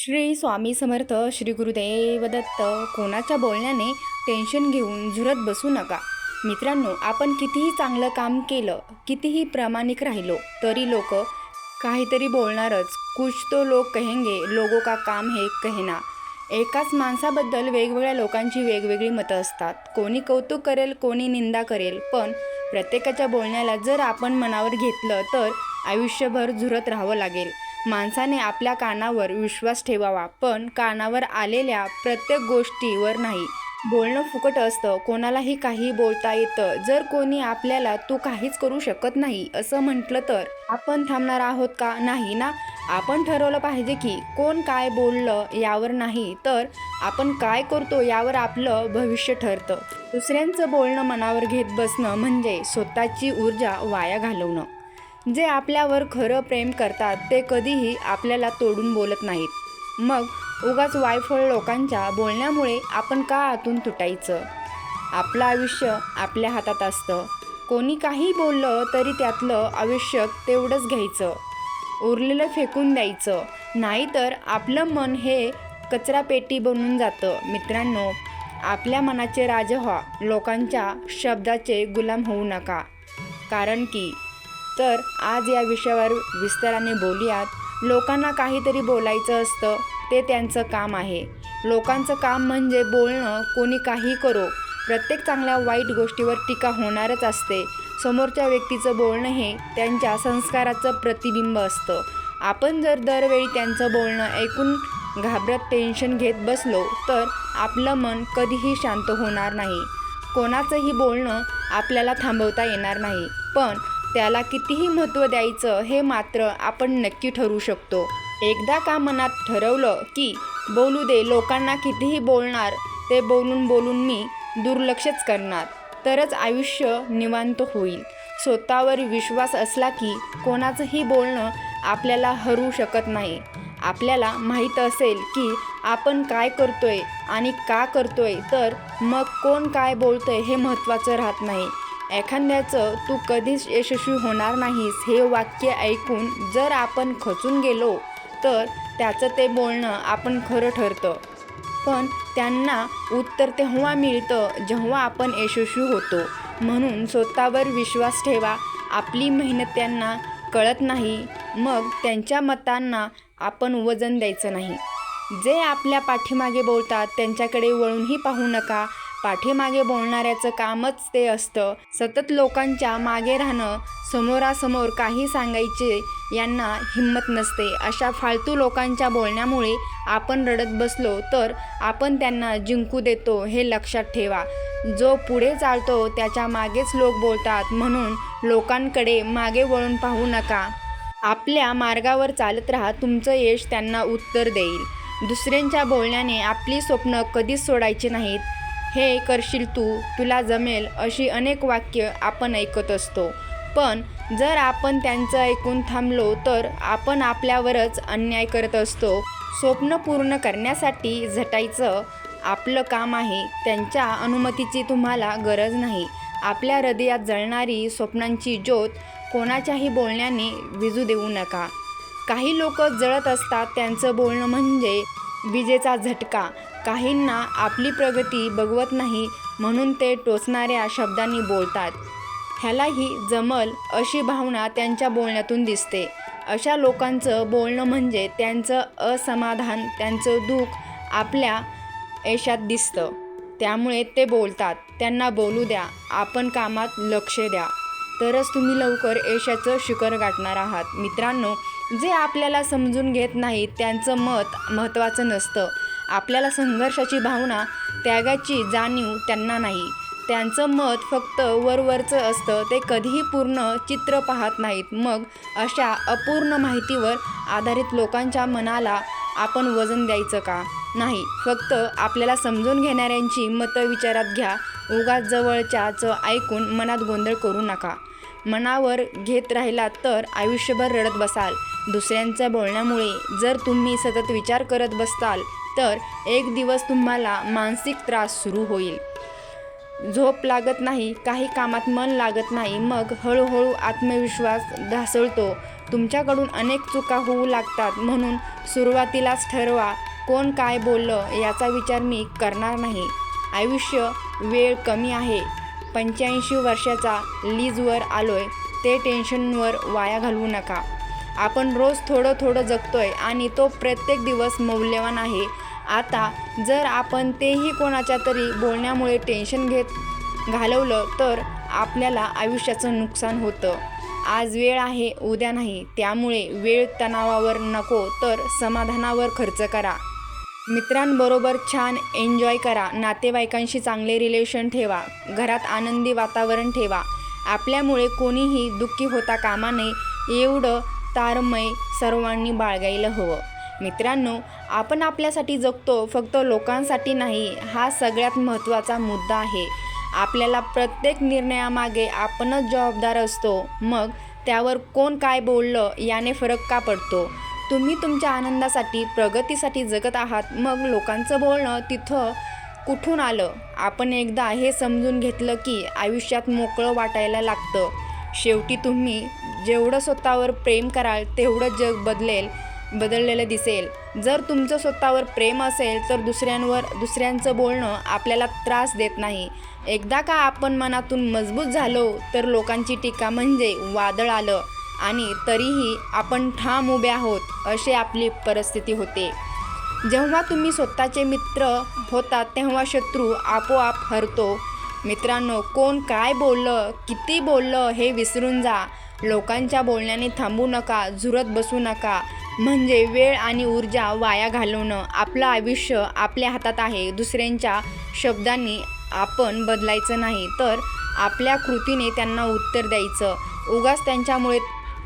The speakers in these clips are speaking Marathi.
श्री स्वामी समर्थ श्री गुरुदेव दत्त कोणाच्या बोलण्याने टेन्शन घेऊन झुरत बसू नका. मित्रांनो आपण कितीही चांगलं काम केलं कितीही प्रामाणिक राहिलो तरी लोक काहीतरी बोलणारच. कुछ तो लोक कहेंगे लोगों का काम हे कहना. एकाच माणसाबद्दल वेगवेगळ्या लोकांची वेगवेगळी मतं असतात. कोणी कौतुक करेल कोणी निंदा करेल पण प्रत्येकाच्या बोलण्याला जर आपण मनावर घेतलं तर आयुष्यभर झुरत राहावं लागेल. माणसाने आपल्या कानावर विश्वास ठेवावा पण कानावर आलेल्या प्रत्येक गोष्टीवर नाही. बोलणं फुकट असतं कोणालाही काही बोलता येतं. जर कोणी आपल्याला तू काहीच करू शकत नाही असं म्हटलं तर? आपण थांबणार आहोत का? नाही ना? आपण ठरवलं पाहिजे की कोण काय बोललं यावर नाही तर आपण काय करतो यावर आपलं भविष्य ठरतं. दुसऱ्यांचं बोलणं मनावर घेत बसणं म्हणजे स्वतःची ऊर्जा वाया घालवणं. जे आपल्यावर खरं प्रेम करतात ते कधीही आपल्याला तोडून बोलत नाहीत. मग उगाच वायफळ लोकांच्या बोलण्यामुळे आपण का आतून तुटायचं? आपलं आयुष्य आपल्या हातात असतं. कोणी काही बोललं तरी त्यातलं आयुष्य तेवढंच घ्यायचं. उरलेलं फेकून द्यायचं. नाहीतर आपलं मन हे कचरापेटी बनून जातं. मित्रांनो आपल्या मनाचे राज व्हा. लोकांच्या शब्दाचे गुलाम होऊ नका. कारण की तर आज या विषयावर विस्ताराने बोलूयात. लोकांना काहीतरी बोलायचं असतं ते त्यांचं काम आहे. लोकांचं काम म्हणजे बोलणं कोणी काही करो. प्रत्येक चांगल्या वाईट गोष्टीवर टीका होणारच असते. समोरच्या व्यक्तीचं बोलणं हे त्यांच्या संस्काराचं प्रतिबिंब असतं. आपण जर दरवेळी त्यांचं बोलणं ऐकून घाबरत टेन्शन घेत बसलो तर आपलं मन कधीही शांत होणार नाही. कोणाचंही बोलणं आपल्याला थांबवता येणार नाही. पण त्याला कितीही महत्त्व द्यायचं हे मात्र आपण नक्की ठरवू शकतो. एकदा का मनात ठरवलं की बोलू दे लोकांना कितीही बोलणार ते बोलून बोलून मी दुर्लक्षच करणार. तरच आयुष्य निवांत होईल. स्वतःवर विश्वास असला की कोणाचंही बोलणं आपल्याला हरवू शकत नाही. आपल्याला माहीत असेल की आपण काय करतोय आणि का करतोय तर मग कोण काय बोलतोय हे महत्त्वाचं राहत नाही. एखाद्याचं तू कधीच यशस्वी होणार नाहीस हे वाक्य ऐकून जर आपण खचून गेलो तर त्याचं ते बोलणं आपण खरं ठरतं. पण त्यांना उत्तर तेव्हा मिळतं जेव्हा आपण यशस्वी होतो. म्हणून स्वतःवर विश्वास ठेवा आपली मेहनत त्यांना कळत नाही मग त्यांच्या मतांना आपण वजन द्यायचं नाही. जे आपल्या पाठीमागे बोलतात त्यांच्याकडे वळूनही पाहू नका पाठीमागे बोलणाऱ्याचं कामच ते असतं. सतत लोकांच्या मागे राहणं समोरासमोर काही सांगायचे यांना हिंमत नसते. अशा फालतू लोकांच्या बोलण्यामुळे आपण रडत बसलो तर आपण त्यांना जिंकू देतो हे लक्षात ठेवा. जो पुढे चालतो त्याच्या मागेच लोक बोलतात म्हणून लोकांकडे मागे वळून पाहू नका. आपल्या मार्गावर चालत राहा तुमचं यश त्यांना उत्तर देईल. दुसऱ्यांच्या बोलण्याने आपली स्वप्न कधीच सोडायची नाहीत. हे करशील तू तुला जमेल अशी अनेक वाक्य आपण ऐकत असतो. पण जर आपण त्यांचं ऐकून थांबलो तर आपण आपल्यावरच अन्याय करत असतो. स्वप्न पूर्ण करण्यासाठी झटायचं आपलं काम आहे. त्यांच्या अनुमतीची तुम्हाला गरज नाही. आपल्या हृदयात जळणारी स्वप्नांची ज्योत कोणाच्याही बोलण्याने विजू देऊ नका. काही लोक जळत असतात त्यांचं बोलणं म्हणजे विजेचा झटका. काहींना आपली प्रगती बघवत नाही म्हणून ते टोचणाऱ्या शब्दांनी बोलतात. ह्यालाही जमल अशी भावना त्यांच्या बोलण्यातून दिसते. अशा लोकांचं बोलणं म्हणजे त्यांचं असमाधान त्यांचं दुःख आपल्या यशात दिसतं. त्यामुळे ते बोलतात त्यांना बोलू द्या आपण कामात लक्ष द्या. तरच तुम्ही लवकर यशाचं शिखर गाठणार आहात. मित्रांनो जे आपल्याला समजून घेत नाहीत त्यांचं मत महत्त्वाचं नसतं. आपल्याला संघर्षाची भावना त्यागाची जाणीव त्यांना नाही. त्यांचं मत फक्त वरवरचं असतं ते कधीही पूर्ण चित्र पाहत नाहीत. मग अशा अपूर्ण माहितीवर आधारित लोकांच्या मनाला आपण वजन द्यायचं का? नाही फक्त आपल्याला समजून घेणाऱ्यांची मतं विचारात घ्या. उगाच जवळच्याचं ऐकून मनात गोंधळ करू नका. मनावर घेत राहिलात तर आयुष्यभर रडत बसाल. दुसऱ्यांच्या बोलण्यामुळे जर तुम्ही सतत विचार करत बसताल तर एक दिवस तुम्हाला मानसिक त्रास सुरू होईल. झोप लागत नाही काही कामात मन लागत नाही मग हळूहळू आत्मविश्वास ढासळतो. तुमच्याकडून अनेक चुका होऊ लागतात म्हणून सुरुवातीलाच ठरवा कोण काय बोललं याचा विचार मी करणार नाही. आयुष्य वेळ कमी आहे. पंच्याऐंशी वर्षाचा लीजवर आलोय ते टेन्शनवर वाया घालवू नका. आपण रोज थोडं थोडं जगतोय आणि तो प्रत्येक दिवस मौल्यवान आहे. आता जर आपण तेही कोणाच्या तरी बोलण्यामुळे टेन्शन घेत घालवलं तर आपल्याला आयुष्याचं नुकसान होतं. आज वेळ आहे उद्या नाही. त्यामुळे वेळ तणावावर नको तर समाधानावर खर्च करा. मित्रांबरोबर छान एन्जॉय करा. नातेवाईकांशी चांगले रिलेशन ठेवा. घरात आनंदी वातावरण ठेवा. आपल्यामुळे कोणीही दुःखी होता कामा नये. एवढं तारमय सर्वांनी बाळगायला हवं. मित्रांनो आपण आपल्यासाठी जगतो फक्त लोकांसाठी नाही हा सगळ्यात महत्त्वाचा मुद्दा आहे. आपल्याला प्रत्येक निर्णयामागे आपणच जबाबदार असतो. मग त्यावर कोण काय बोललं याने फरक का पडतो? तुम्ही तुमच्या आनंदासाठी प्रगतीसाठी जगत आहात. मग लोकांचं बोलणं तिथं कुठून आलं? आपण एकदा हे समजून घेतलं की आयुष्यात मोकळं वाटायला लागतं. शेवटी तुम्ही जेवढं स्वतःवर प्रेम कराल तेवढं जग बदलेल बदललेलं दिसेल. जर तुमचं स्वतःवर प्रेम असेल तर दुसऱ्यांवर दुसऱ्यांचं बोलणं आपल्याला त्रास देत नाही. एकदा का आपण मनातून मजबूत झालो तर लोकांची टीका म्हणजे वादळ आलं आणि तरीही आपण ठाम उभे आहोत अशी आपली परिस्थिती होते. जेव्हा तुम्ही स्वतःचे मित्र होतात तेव्हा शत्रू आपोआप हरतो. मित्रांनो कोण काय बोललं किती बोललं हे विसरून जा. लोकांच्या बोलण्याने थांबू नका झुरत बसू नका. म्हणजे वेळ आणि ऊर्जा वाया घालवणं. आपलं आयुष्य आपल्या हातात आहे. दुसऱ्यांच्या शब्दांनी आपण बदलायचं नाही. तर आपल्या कृतीने त्यांना उत्तर द्यायचं. उगाच त्यांच्यामुळे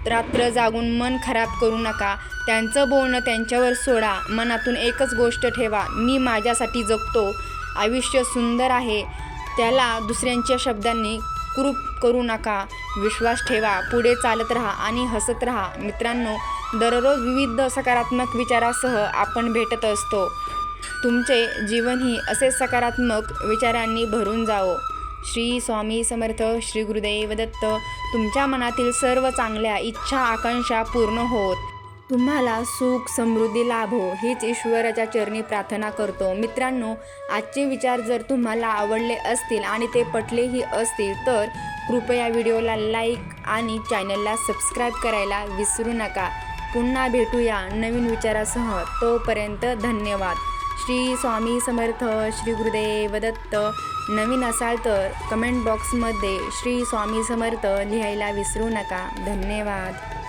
रात्र जागून मन खराब करू नका. त्यांचं बोलणं त्यांच्यावर सोडा. मनातून एकच गोष्ट ठेवा. मी माझ्यासाठी जगतो. आयुष्य सुंदर आहे. त्याला दुसऱ्यांच्या शब्दांनी कुरूप करू नका. विश्वास ठेवा. पुढे चालत राहा आणि हसत राहा. मित्रांनो दररोज विविध सकारात्मक विचारासह आपण भेटत असतो. तुमचे जीवनही असे सकारात्मक विचारांनी भरून जावो. श्री स्वामी समर्थ श्री गुरुदेव दत्त तुमच्या मनातील सर्व चांगल्या इच्छा आकांक्षा पूर्ण होत. तुम्हाला सुख समृद्धी लाभो हीच ईश्वराच्या चरणी प्रार्थना करतो. मित्रांनो आजचे विचार जर तुम्हाला आवडले असतील आणि ते पटलेही असतील तर कृपया व्हिडिओला लाईक आणि चॅनलला सबस्क्राईब करायला विसरू नका. पुन्हा भेटूया नवीन विचारासह. तोपर्यंत धन्यवाद. श्री स्वामी समर्थ श्री गुरुदेव दत्त. नवीन असाल तर कमेंट बॉक्समध्ये श्री स्वामी समर्थ लिहायला विसरू नका. धन्यवाद.